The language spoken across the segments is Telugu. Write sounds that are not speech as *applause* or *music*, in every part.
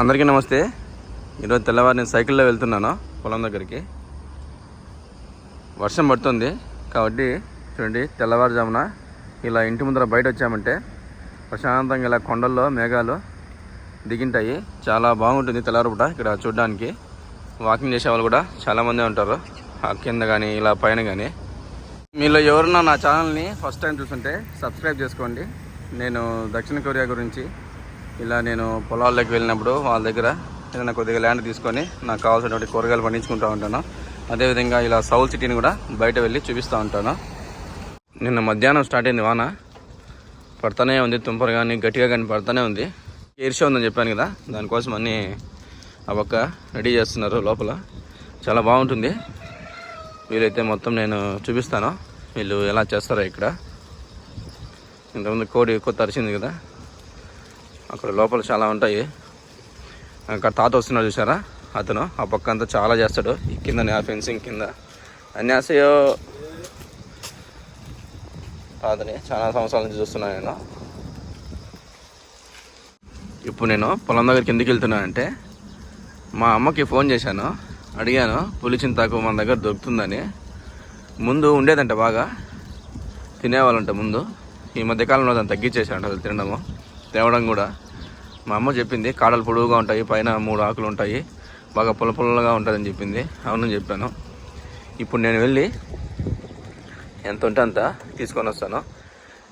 అందరికీ నమస్తే. ఈరోజు తెల్లవారు నేను సైకిల్లో వెళ్తున్నాను పొలం దగ్గరికి. వర్షం పడుతుంది కాబట్టి చూడండి తెల్లవారుజామున ఇలా ఇంటి ముందర బయట వచ్చామంటే ప్రశాంతంగా ఇలా కొండల్లో మేఘాలు దిగింటాయి. చాలా బాగుంటుంది తెల్లవారుపూట ఇక్కడ చూడడానికి. వాకింగ్ చేసే వాళ్ళు కూడా చాలామంది ఉంటారు. ఆ కింద కానీ ఇలా పైన కానీ మీలో ఎవరన్నా నా ఛానల్ని ఫస్ట్ టైం చూస్తుంటే సబ్స్క్రైబ్ చేసుకోండి. నేను దక్షిణ కొరియా గురించి ఇలా నేను పొలాల్లోకి వెళ్ళినప్పుడు వాళ్ళ దగ్గర ఏదైనా కొద్దిగా ల్యాండ్ తీసుకొని నాకు కావాల్సినటువంటి కూరగాయలు పండించుకుంటూ ఉంటాను. అదేవిధంగా ఇలా సౌల్ సిటీని కూడా బయట వెళ్ళి చూపిస్తూ ఉంటాను. నిన్న మధ్యాహ్నం స్టార్ట్ అయింది వాన. పడతానే ఉంది తుంపర కానీ గట్టిగా కానీ పడతానే ఉంది. ఈర్ష్య ఉందని చెప్పాను కదా దానికోసం అన్నీ ఆ పక్క రెడీ చేస్తున్నారు లోపల. చాలా బాగుంటుంది. వీలైతే మొత్తం నేను చూపిస్తాను. వీళ్ళు ఎలా చేస్తారో ఇక్కడ. ఇంతకుముందు కోడి కొత్త అరిచింది కదా. అక్కడ లోపల చాలా ఉంటాయి. అక్కడ తాత వస్తున్నాడు చూసారా అతను ఆ పక్క అంతా చాలా చేస్తాడు. ఈ కింద ఆ ఫెన్సింగ్ కింద. అన్యాసయో తాతని చాలా సంవత్సరాల నుంచి చూస్తున్నాను నేను. ఇప్పుడు నేను పొలం దగ్గరికి ఎందుకు వెళ్తున్నానంటే మా అమ్మకి ఫోన్ చేశాను. అడిగాను పులిచింతాకు మన దగ్గర దొరుకుతుందని. ముందు ఉండేదంట బాగా. తినేవాళ్ళంట ముందు. ఈ మధ్యకాలంలో దాన్ని తగ్గించేసాడు అసలు తినడము. తేవడం కూడా. మా అమ్మ చెప్పింది కాడలు పొడవుగా ఉంటాయి పైన మూడు ఆకులు ఉంటాయి బాగా పుల్ల పుల్లగా ఉంటుందని చెప్పింది. అవునని చెప్పాను. ఇప్పుడు నేను వెళ్ళి ఎంత ఉంటే అంత తీసుకొని వస్తాను.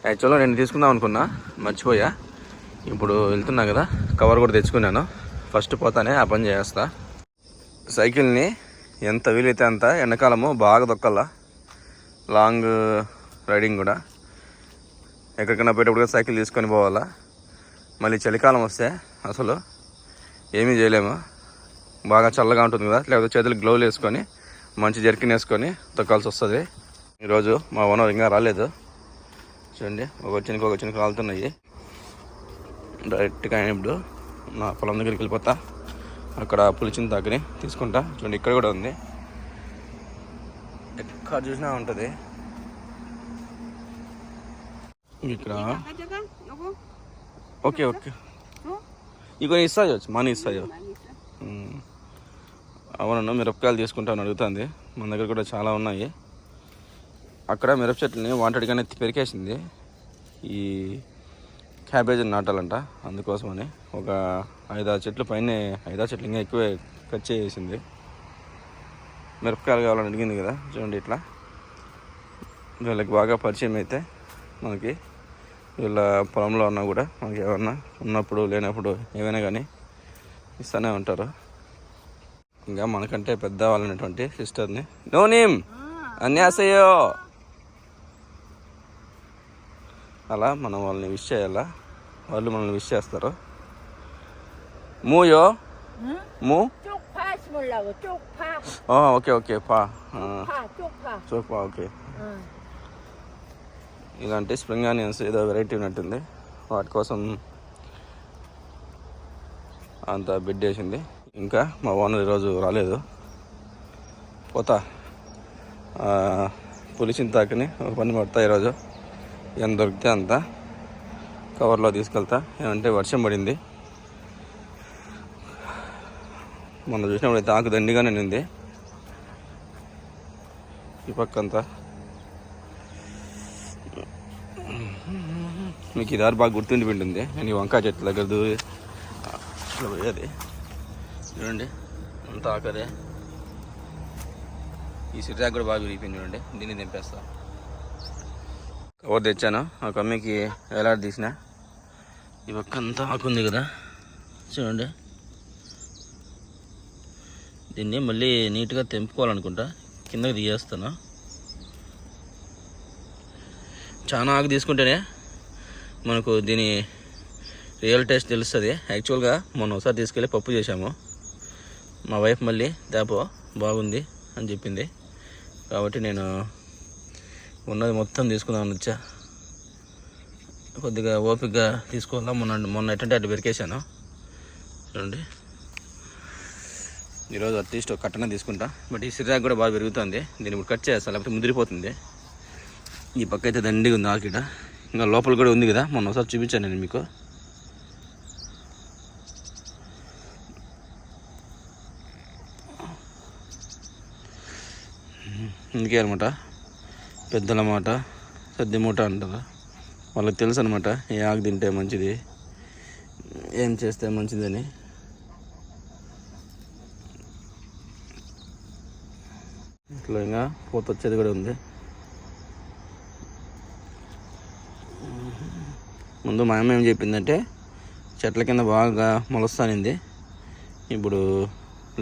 యాక్చువల్గా నేను తీసుకుందాం అనుకున్నా మర్చిపోయా. ఇప్పుడు వెళ్తున్నా కదా కవర్ కూడా తెచ్చుకున్నాను. ఫస్ట్ పోతానే ఆ పని చేస్తా. సైకిల్ని ఎంత వీలైతే అంత ఎండాకాలము బాగా దొక్కల్లా లాంగ్ రైడింగ్ కూడా. ఎక్కడికైనా పోయేటప్పుడు సైకిల్ తీసుకొని పోవాలా. మళ్ళీ చలికాలం వస్తే అసలు ఏమీ చేయలేము. బాగా చల్లగా ఉంటుంది కదా లేకపోతే చేతులు గ్లోవ్లు వేసుకొని మంచి జర్కిన్ వేసుకొని తొక్కాల్సి వస్తుంది. ఈరోజు మా ఓనర్ ఇంకా రాలేదు. చూడండి ఒక వచ్చినకి ఒక వచ్చినకి రాలుతున్నాయి డైరెక్ట్గా ఇప్పుడు నా పొలం దగ్గరికి వెళ్ళిపోతా. అక్కడ పులిచిన దగ్గర తీసుకుంటా. చూడండి ఇక్కడ కూడా ఉంది. ఎక్కడ చూసినా ఉంటుంది. ఇక్కడ ఓకే ఓకే. ఇక ఇస్తా చేయొచ్చు మనీ ఇస్తా అవునన్నా మిరపకాయలు తీసుకుంటాను అడుగుతుంది. మన దగ్గర కూడా చాలా ఉన్నాయి. అక్కడ మిరప చెట్లని వాంటెడ్గానే పెరికేసింది. ఈ క్యాబేజీని నాటాలంట అందుకోసమని. ఒక ఐదారు చెట్లు పైన ఐదారు చెట్లు ఇంకా ఎక్కువే కట్ చేసేసింది. మిరపకాయలు కావాలని అడిగింది కదా చూడండి ఇట్లా. వీళ్ళకి బాగా పరిచయం అయితే మనకి ఇలా పొలంలో ఉన్నా కూడా మనకి ఏమన్నా ఉన్నప్పుడు లేనప్పుడు ఏమైనా కానీ ఇస్తూనే ఉంటారు. ఇంకా మనకంటే పెద్ద వాళ్ళనేటువంటి సిస్టర్ని. నో నేమ్ అన్యాసయో అలా మనం వాళ్ళని విష్ చేయాలా? వాళ్ళు మనల్ని విష్ చేస్తారు. మూయో? మూ? ఓకే ఓకే పా. చూపా ఓకే. ఇలాంటి స్ప్రింగ్ ఆనియన్స్ ఏదో వెరైటీ ఉన్నట్టుంది. వాటి కోసం అంత బిడ్ వేసింది ఇంకా మా ఓనర్ ఈరోజు రాలేదు. పోతా. పులిచిన తాకని ఒక పని పడతా ఈరోజు. ఎంత దొరికితే అంత. కవర్లో తీసుకెళ్తా. ఏమంటే వర్షం పడింది. మొన్న చూసినప్పుడు అయితే ఆకు దండిగానే ఉంది. ఈ పక్కంతా మీకు ఈ దారి బాగా గుర్తుండిపోయింటుంది నేను ఈ వంకాయ చెట్ల దగ్గర దూరి అట్లా పోయేది. చూడండి అంత ఆకదే ఈ సిటాక్ కూడా బాగా విరిగిపోయింది చూడండి. దీన్ని తెంపేస్తా. కవర్ తెచ్చాను. ఆ కమ్మికి వేలాడి తీసిన. ఈ పక్క అంతా ఆకుంది కదా. చూడండి. దీన్ని మళ్ళీ నీట్గా తెంపుకోవాలనుకుంటా. కిందకి తీయేస్తాను. చాలా ఆకు తీసుకుంటేనే మనకు దీని రియల్ టేస్ట్ తెలుస్తుంది. యాక్చువల్గా మొన్న ఒకసారి తీసుకెళ్ళి పప్పు చేశాము. మా వైఫ్ మళ్ళీ దాపో బాగుంది అని చెప్పింది. కాబట్టి నేను ఉన్నది మొత్తం తీసుకుందామని వచ్చా. కొద్దిగా ఓపికగా తీసుకోవాలా? మొన్న మొన్న ఎట్టంటే అటు పెరికేశాను. చూడండి. ఈరోజు అట్లీస్ట్ ఒక కట్టన తీసుకుంటా. బట్ ఈ సిరాక్ కూడా బాగా పెరుగుతుంది. దీన్ని ఇప్పుడు కట్ చేస్తాను లేకపోతే ముదిరిపోతుంది. ఈ పక్క అయితే దండిగా ఉంది ఆకిడ ఇంకా లోపల కూడా ఉంది కదా. మొన్న ఒకసారి చూపించాను నేను మీకు. ఇందుకే అనమాట. పెద్దల మాట సద్ది మూట అంటారు. వాళ్ళకి తెలుసు అనమాట ఏ ఆకు తింటే మంచిది ఏం చేస్తే మంచిదని. ఇట్లా ఇంకా పోత వచ్చేది కూడా ఉంది. ముందు మా అమ్మ ఏం చెప్పిందంటే చెట్ల కింద బాగా మొలస్తానింది. ఇప్పుడు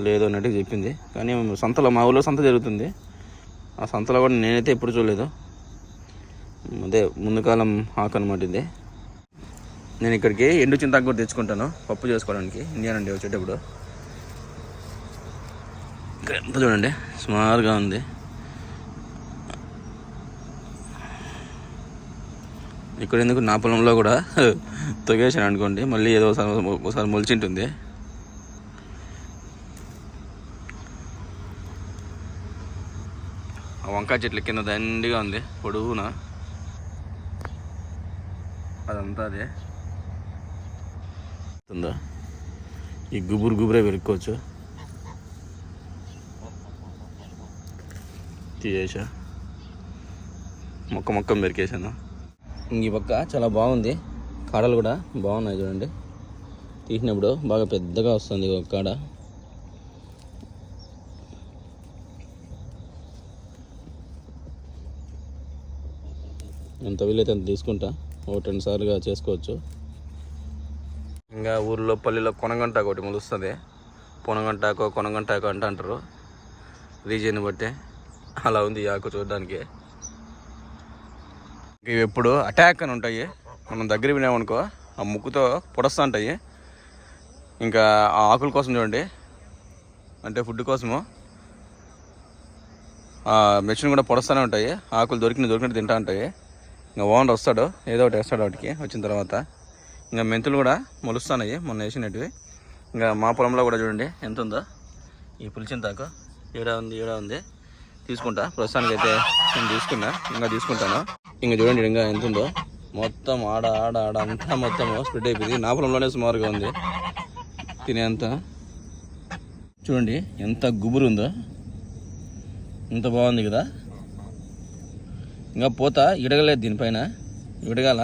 లేదు అన్నట్టు చెప్పింది. కానీ సంతలో మా ఊళ్ళో సంత జరుగుతుంది. ఆ సంతలో కూడా నేనైతే ఎప్పుడు చూడలేదు. అదే ముందు కాలం ఆకు అనమాట ఇది. నేను ఇక్కడికి ఎండు చింతాకు కూడా తెచ్చుకుంటాను పప్పు చేసుకోవడానికి ఇండియా నుండి వచ్చేటప్పుడు. ఇక్కడ ఎంత చూడండి సుమారుగా ఉంది. ఇక్కడ ఎందుకు నా పొలంలో కూడా *laughs* తొగేసాను అనుకోండి మళ్ళీ ఏదో ఒకసారి ఒకసారి మొలిచింటుంది. ఆ వంకాయ చెట్ల కింద దండిగా ఉంది పొడవునా? అదంతా అదే. ఉందా? ఈ గుబురు గుబురే పెరుక్కోవచ్చు. తీసేసా. మొక్క మొక్క పెరికేసాను ఈ పక్క చాలా బాగుంది. కాడలు కూడా బాగున్నాయి చూడండి. తీసినప్పుడు బాగా పెద్దగా వస్తుంది ఒక కాడ. ఎంత వీలైతే అంత తీసుకుంటా. ఒకటి రెండు సార్లుగా చేసుకోవచ్చు. ఇంకా ఊర్లో పల్లెలో కొనగంటాకు ఒకటి మొలుస్తుంది పొనగంటాకో కొనగంటాకో అంటే అంటారు. రీజియన్ బట్టి అలా ఉంది ఈ ఆకు చూడడానికి. ఇవి ఎప్పుడు అటాక్ అని ఉంటాయి. మనం దగ్గర వినామనుకో ఆ ముక్కుతో పొడస్తూ ఉంటాయి. ఇంకా ఆ ఆకుల కోసం చూడండి. అంటే ఫుడ్ కోసము. ఆ మెషిన్ కూడా పొడస్తూనే ఉంటాయి. ఆకులు దొరికిన దొరికినట్టు తింటూ ఉంటాయి. ఇంకా ఓనర్ వస్తాడు. ఏదో ఒకటి వేస్తాడు వాటికి వచ్చిన తర్వాత. ఇంకా మెంతులు కూడా మొలుస్తున్నాయి. మొన్న వేసినట్టువి ఇంకా మా పొలంలో కూడా చూడండి. ఎంత ఉందో? ఈ పులిచింతాకు. ఏడా ఉంది? ఏడా ఉంది? తీసుకుంటా. ప్రస్తుతానికి అయితే నేను తీసుకున్నా. ఇంకా తీసుకుంటాను. ఇంకా చూడండి ఇంకా ఎంత ఉందో మొత్తం ఆడ ఆడ ఆడ అంతా మొత్తం స్ప్రెడ్ అయిపోయింది. నా పొలంలోనే సుమారుగా ఉంది. తినేంత చూడండి ఎంత గుబురు ఉందో. ఎంత బాగుంది కదా. ఇంకా పోత. ఇడగలేదు దీనిపైన. విడగాల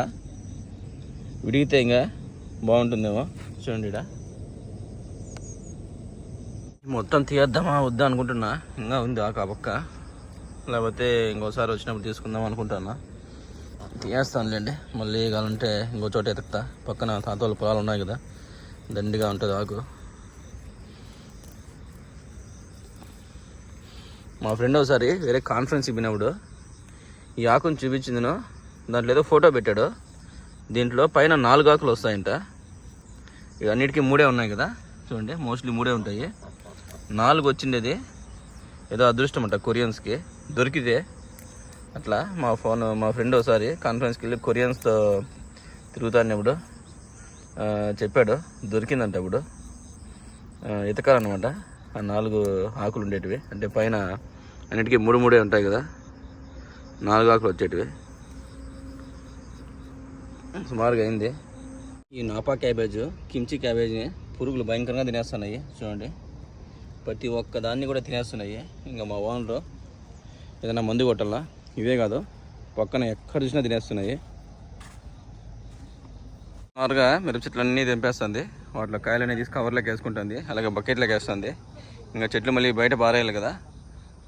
విడిగితే ఇంకా బాగుంటుందేమో. చూడండి ఇక్కడ మొత్తం తీయద్దామా? వద్దా అనుకుంటున్నా. ఇంకా ఉంది ఆ పక్క. లేకపోతే ఇంకోసారి వచ్చినప్పుడు తీసుకుందాం అనుకుంటున్నా. తీయేస్తానులేండి. మళ్ళీ కావాలంటే ఇంకో చోట ఎతుకుతా. పక్కన తాత వాళ్ళ పొలాలు ఉన్నాయి కదా. దండిగా ఉంటుంది ఆకు. మా ఫ్రెండ్ ఒకసారి వేరే కాన్ఫరెన్స్ ఇప్పినప్పుడు ఈ ఆకుని చూపించిందిను దాంట్లో ఏదో ఫోటో పెట్టాడు. దీంట్లో పైన నాలుగు ఆకులు వస్తాయంట. ఇక అన్నిటికీ మూడే ఉన్నాయి కదా. చూడండి మోస్ట్లీ మూడే ఉంటాయి. నాలుగు వచ్చిండేది. ఏదో అదృష్టం అంట కొరియన్స్కి. దొరికితే అట్లా మా ఫోన్ మా ఫ్రెండ్ ఒకసారి కాన్ఫరెన్స్కి వెళ్ళి కొరియన్స్తో తిరుగుతానప్పుడు ఆ, చెప్పాడు. దొరికిందంట ఇప్పుడు. ఆ, ఎతకాలన్నమాట ఆ నాలుగు ఆకులు ఉండేటివి. అంటే పైన అన్నిటికీ మూడు మూడే ఉంటాయి కదా. నాలుగు ఆకులు వచ్చేటివి. సుమారుగా అయింది. ఈ నాపా క్యాబేజ్ కిమ్చి క్యాబేజ్ని పురుగులు భయంకరంగా తినేస్తున్నాయి. చూడండి. ప్రతి ఒక్క దాన్ని కూడా తినేస్తున్నాయి. ఇంకా మా ఓనరు ఏదైనా మందు కొట్టాలా? ఇవే కాదు పక్కన ఎక్కడ చూసినా తినేస్తున్నాయి. సుమారుగా మిరప చెట్లు అన్నీ తెంపేస్తుంది. వాటిలో కాయలు అనేది తీసి కవర్లోకి వేసుకుంటుంది. అలాగే బకెట్లోకి వేస్తుంది. ఇంకా చెట్లు మళ్ళీ బయట పారేయాలి కదా.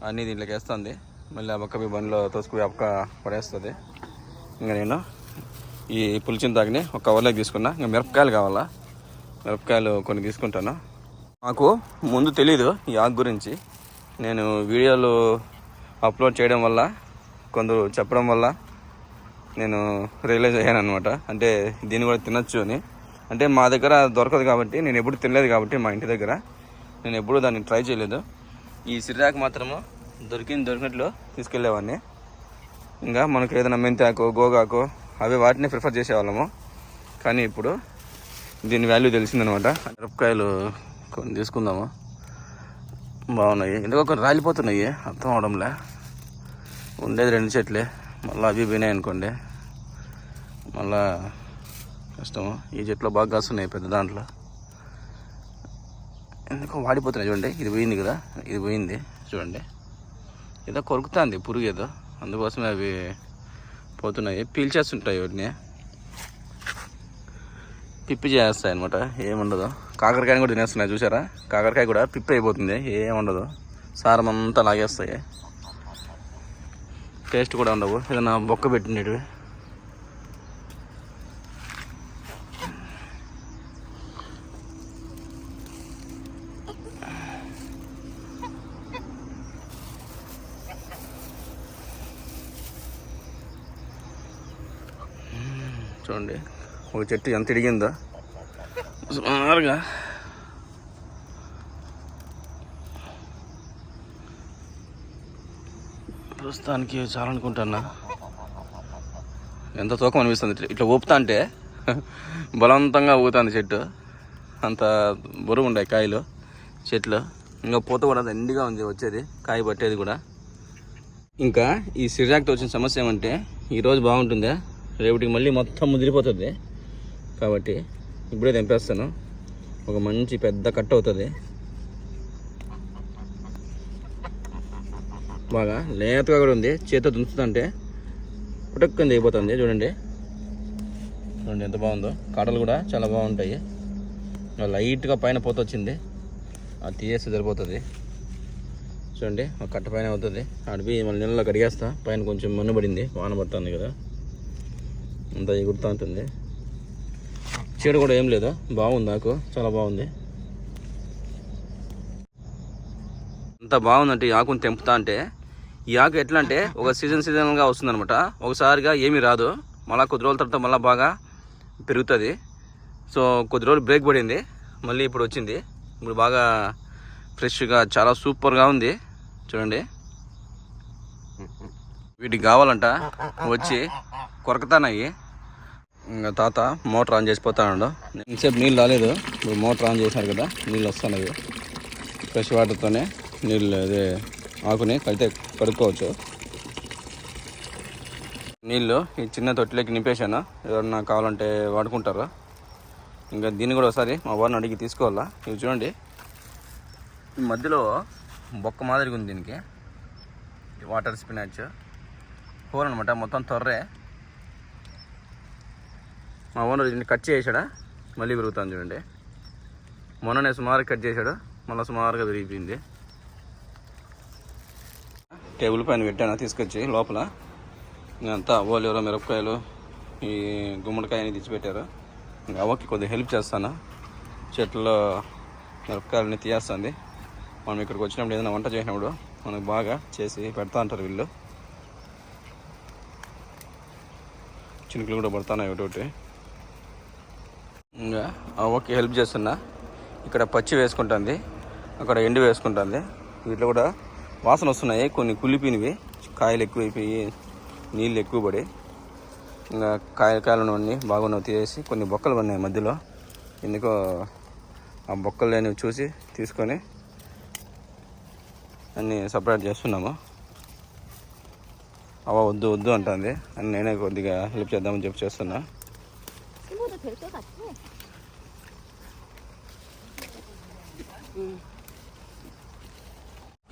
అన్నీ దీంట్లోకి వేస్తుంది. మళ్ళీ ఆ పక్క మీ బండిలో తోసుకు పక్క పడేస్తుంది. ఇంకా నేను ఈ పులిచిన తాగిని ఒక కవర్లోకి తీసుకున్నా. ఇంకా మిరపకాయలు కావాలా? మిరపకాయలు కొన్ని తీసుకుంటాను. నాకు ముందు తెలీదు ఈ ఆకు గురించి. నేను వీడియోలు అప్లోడ్ చేయడం వల్ల కొందరు చెప్పడం వల్ల నేను రియలైజ్ అయ్యాను అనమాట అంటే దీన్ని కూడా తినచ్చు అని. అంటే మా దగ్గర దొరకదు కాబట్టి నేను ఎప్పుడు తినలేదు కాబట్టి మా ఇంటి దగ్గర. నేను ఎప్పుడూ దాన్ని ట్రై చేయలేదు. ఈ సిరిరాకు మాత్రము దొరికింది దొరికినట్లు తీసుకెళ్ళేవాడిని. ఇంకా మనకు ఏదైనా మెంతాకు గోగాకు అవి వాటిని ప్రిఫర్ చేసేవాళ్ళము. కానీ ఇప్పుడు దీని వాల్యూ తెలిసిందనమాట మిరపకాయలు కొన్ని తీసుకుందాము? బాగున్నాయి. ఎందుకో కొన్ని రాలిపోతున్నాయి. అర్థం అవడంలే. ఉండేది రెండు చెట్లే. మళ్ళీ అవి పోయినాయి అనుకోండి. మళ్ళా కష్టము. ఈ చెట్లు బాగా కాస్తున్నాయి పెద్ద దాంట్లో. ఎందుకో వాడిపోతున్నాయి చూడండి. ఇది పోయింది కదా. ఇది పోయింది. చూడండి. ఏదో కొరుకుతుంది. పురుగు ఏదో. అందుకోసమే అవి పోతున్నాయి. పీల్చేస్తుంటాయి వాటిని. పిప్పి చేస్తాయి అనమాట ఏముండదు. కాకరకాయని కూడా తినేస్తున్నాయి చూసారా కాకరకాయ కూడా పిప్పి అయిపోతుంది. ఏముండదు. సారం అంతా లాగేస్తాయి. టేస్ట్ కూడా ఉండవు. ఏదైనా బొక్క పెట్టినవి చూడండి ఒక చెట్టు ఎంత ఇడిగిందో. సుమారుగా ప్రస్తుతానికి చాలనుకుంటున్నా ఎంత తూకం అనిపిస్తుంది ఇట్లా- ఇట్లా ఊపుతా అంటే బలవంతంగా ఊగుతుంది చెట్టు. అంత బరువు ఉండే కాయలు చెట్లు. ఇంకా పూత కూడా దండిగా ఉంది వచ్చేది. కాయ పట్టేది కూడా. ఇంకా ఈ సిరాక్తో వచ్చిన సమస్య ఏమంటే ఈరోజు బాగుంటుందా రేపటికి మళ్ళీ మొత్తం ముదిరిపోతుంది. కాబట్టి ఇప్పుడే తెంపేస్తాను. ఒక మంచి పెద్ద కట్ట అవుతుంది. బాగా లేతగా కూడా ఉంది. చేతితో దుంచుతుంటే పుటక్కుని దిగిపోతుంది చూడండి. చూడండి ఎంత బాగుందో. కాడలు కూడా చాలా బాగుంటాయి. లైట్గా పైన పోత వచ్చింది. అది తీసేస్తే సరిపోతుంది. చూడండి. ఒక కట్ట పైన అవుతుంది. అడిపి మళ్ళీ నీళ్ళలో కడిగేస్తా. పైన కొంచెం మన్ను పడింది. వాన పడుతుంది కదా. అంతా ఎగురుతూ ఉంటుంది. చీడ కూడా ఏం లేదు? బాగుంది నాకు? చాలా బాగుంది. అంత బాగుందంటే ఈ ఆకుని తెంపుతా అంటే ఈ ఆకు ఎట్లా అంటే ఒక సీజన్ సీజన్గా వస్తుందనమాట ఒకసారిగా ఏమీ రాదు. మళ్ళీ కొద్ది రోజుల తర్వాత మళ్ళీ బాగా పెరుగుతుంది. సో కొద్ది రోజులు బ్రేక్ పడింది. మళ్ళీ ఇప్పుడు వచ్చింది. ఇప్పుడు బాగా ఫ్రెష్గా చాలా సూపర్గా ఉంది. చూడండి. వీటికి కావాలంట. వచ్చి కొరకతానయ్యి ఇంకా తాత మోటార్ ఆన్ చేసిపోతాడు ఇంతసేపు నీళ్ళు రాలేదు. ఇప్పుడు మోటార్ ఆన్ చేశారు కదా నీళ్ళు వస్తున్నాయి. ఫ్రెష్ వాటర్తోనే నీళ్ళు అదే ఆకుని కడితే కడుక్కోవచ్చు. నీళ్ళు ఈ చిన్న తొట్టిలోకి నింపేశాను? ఎవరన్నా కావాలంటే వాడుకుంటారు? ఇంకా దీన్ని కూడా ఒకసారి మా వారిని అడిగి తీసుకోవాలా? ఇవి చూడండి. ఈ మధ్యలో బొక్క మాదిరిగా ఉంది దీనికి. Water spinach. హోల్ అనమాట మొత్తం తొర్రే. మా ఓనర్ దీన్ని కట్ చేసాడా మళ్ళీ పెరుగుతాను చూడండి. మొన్ననే సుమారు కట్ చేశాడు. మళ్ళీ సుమారుగా పెరిగిపోయింది. టేబుల్ పైన పెట్టాను? తీసుకొచ్చి లోపల. అంతా ఓలేరు మిరపకాయలు ఈ గుమ్మడికాయని తెచ్చిపెట్టారు. ఇంకా అవ్వకి కొద్దిగా హెల్ప్ చేస్తాను? చెట్లలో మిరపకాయలని తీయేస్తుంది. మనం ఇక్కడికి వచ్చినప్పుడు ఏదైనా వంట చేసినప్పుడు మనకు బాగా చేసి పెడతా అంటారు వీళ్ళు. చినుకులు కూడా పడుతున్నాయి ఒకటి ఒకటి. ఇంకా? ఓకే హెల్ప్ చేస్తున్నా. ఇక్కడ పచ్చి వేసుకుంటుంది. అక్కడ ఎండు వేసుకుంటుంది. వీటిలో కూడా వాసన వస్తున్నాయి. కొన్ని కులిపినవి కాయలు ఎక్కువైపోయి నీళ్ళు ఎక్కువ పడి. ఇంకా కాయ కాయలు ఉన్నవన్నీ బాగున్నవి తీసేసి కొన్ని బొక్కలు ఉన్నాయి మధ్యలో. ఎందుకో ఆ బొక్కలు లేనివి చూసి తీసుకొని అన్నీ సపరేట్ చేస్తున్నాము. అవ వద్దు వద్దు అంటుంది. అని నేనే కొద్దిగా హెల్ప్ చేద్దామని చెప్పి చేస్తున్నా. 심어도 될 것 같아.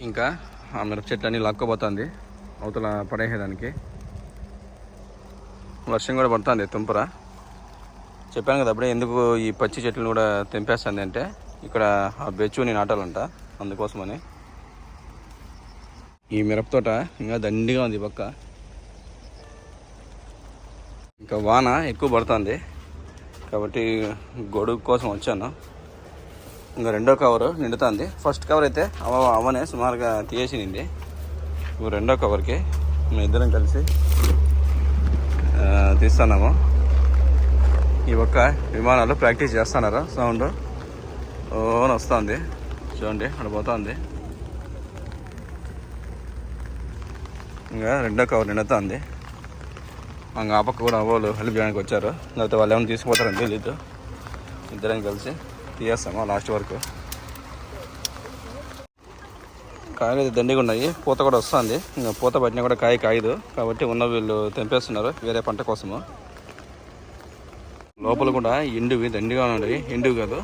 ఇంకా ఆ మిరప చెట్లు అన్నీ లాక్కోపోతుంది అవతల పడేసేదానికి వర్షం కూడా పడుతుంది తుంపర చెప్పాను కదా అప్పుడే ఎందుకు ఈ పచ్చి చెట్లను కూడా తెంపేస్తుంది అంటే ఇక్కడ ఆ బెచ్చుని నాటాలంట అందుకోసమని ఈ మిరప తోట ఇంకా దండిగా ఉంది ఈ పక్క ఇంకా వాన ఎక్కువ పడుతుంది కాబట్టి గొడుగు కోసం వచ్చాను. ఇంకా రెండో కవర్ నిండుతుంది. ఫస్ట్ కవర్ అయితే అవ అవనే సుమారుగా తీయేసింది ఇప్పుడు రెండో కవర్కి మేము ఇద్దరం కలిసి తీస్తున్నాము. ఈ ఒక్క విమానాలు ప్రాక్టీస్ చేస్తున్నారు? సౌండ్ ఓన్ వస్తుంది చూడండి అక్కడ పోతుంది. ఇంకా రెండో కవర్ నిండుతుంది. ఆ పక్క కూడా వాళ్ళు హెల్ప్ చేయడానికి వచ్చారు. లేకపోతే వాళ్ళు ఏమైనా తీసుకుపోతారని తెలీదు. ఇద్దరం కలిసి తీయేస్తాము లాస్ట్ వరకు. కాయలు అయితే దండిగా ఉన్నాయి. పూత కూడా వస్తుంది. ఇంకా పూత పట్టినా కూడా కాయ కాయదు. కాబట్టి ఉన్న వీళ్ళు తెంపేస్తున్నారు వేరే పంట కోసము. లోపల కూడా ఎండువి దండిగా ఉన్నాయి. ఎండువి కాదు.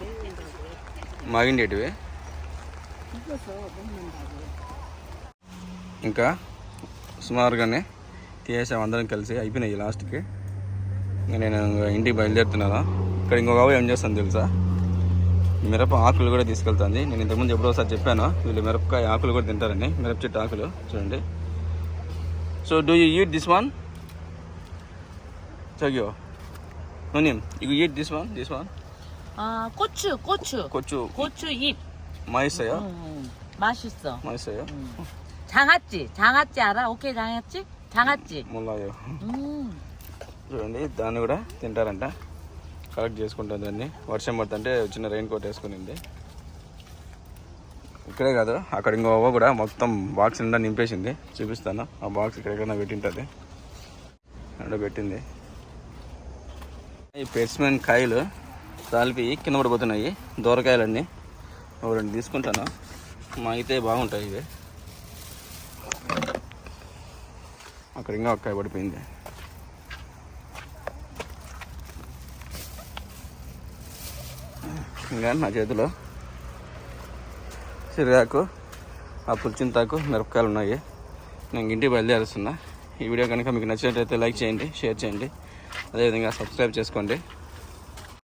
మాగిండేటివి. ఇంకా సుమారుగానే తీసేసాం అందరం కలిసి అయిపోయినాయి లాస్ట్కి ఇంకా నేను ఇంటికి బయలుదేరుతున్నాను ఇక్కడ ఇంకొక ఆవు ఏం చేస్తాను తెలుసా మిరప ఆకులు కూడా తీసుకెళ్తుంది నేను ఇంతకుముందు ఎప్పుడో ఒకసారి చెప్పాను వీళ్ళు మిరపకాయ ఆకులు కూడా తింటారని మిరప చెట్టు ఆకులు చూడండి so do you eat this one 저기요 누님 이거 eat this one this one 아, 고추, 고추. 고추 고추 잎. 맛있어요 음, 맛있어. 맛있어요 장아찌. 장아찌 알아? 오케이, 장아찌? 장아찌. 몰라요 음. చూడండి దాన్ని కూడా తింటారంట కలెక్ట్ చేసుకుంటుంది దాన్ని వర్షం పడుతుంటే చిన్న రెయిన్ కోట్ వేసుకునింది ఇక్కడే కాదు అక్కడ ఇంకో అవ్వ కూడా మొత్తం బాక్స్ నిండా నింపేసింది చూపిస్తాను ఆ బాక్స్ ఇక్కడెక్కడైనా పెట్టింటుంది అక్కడ పెట్టింది ఈ పెట్స్మెన్ కాయలు రాలిపి కింద పడిపోతున్నాయి దూరకాయలన్నీ ఓ రెండు తీసుకుంటాను మా అయితే బాగుంటాయి ఇవి అక్కడ ఇంకా ఒక్కాయ పడిపోయింది. ఇంకా నా చేతిలో సిరిగాకు ఆ పుల్చింతాకు మిరపకాయలు ఉన్నాయి. నేను ఇంటికి బయలుదేరుస్తున్నా. ఈ వీడియో కనుక మీకు నచ్చినట్లయితే లైక్ చేయండి షేర్ చేయండి. అదేవిధంగా సబ్స్క్రైబ్ చేసుకోండి.